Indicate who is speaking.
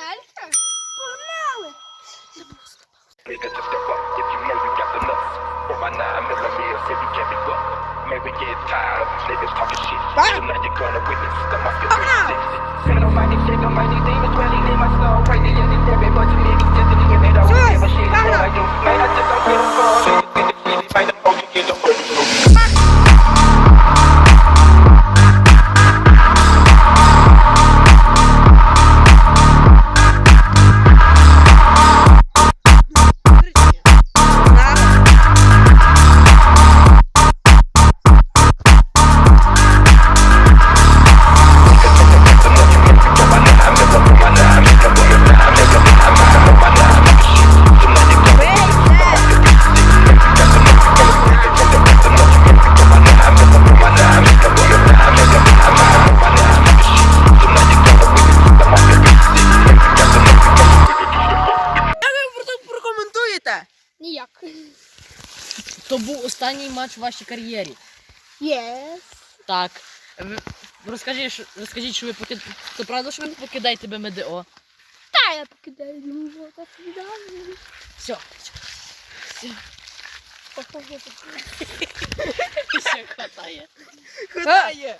Speaker 1: дальше? Погнали!
Speaker 2: If you know you got the or my if you can't be get tired of niggas talking shit. Gonna witness the
Speaker 1: Ніяк.
Speaker 3: То був останній матч в вашій кар'єрі.
Speaker 1: Єс.
Speaker 3: Так. Ви- Розкажіть, що- розкажіть, що ви покид... То правда, що ви покидаєте БМДО?
Speaker 1: Та я покидаю, не можу так віддати.
Speaker 3: Все. Все хватає.
Speaker 1: Хватає.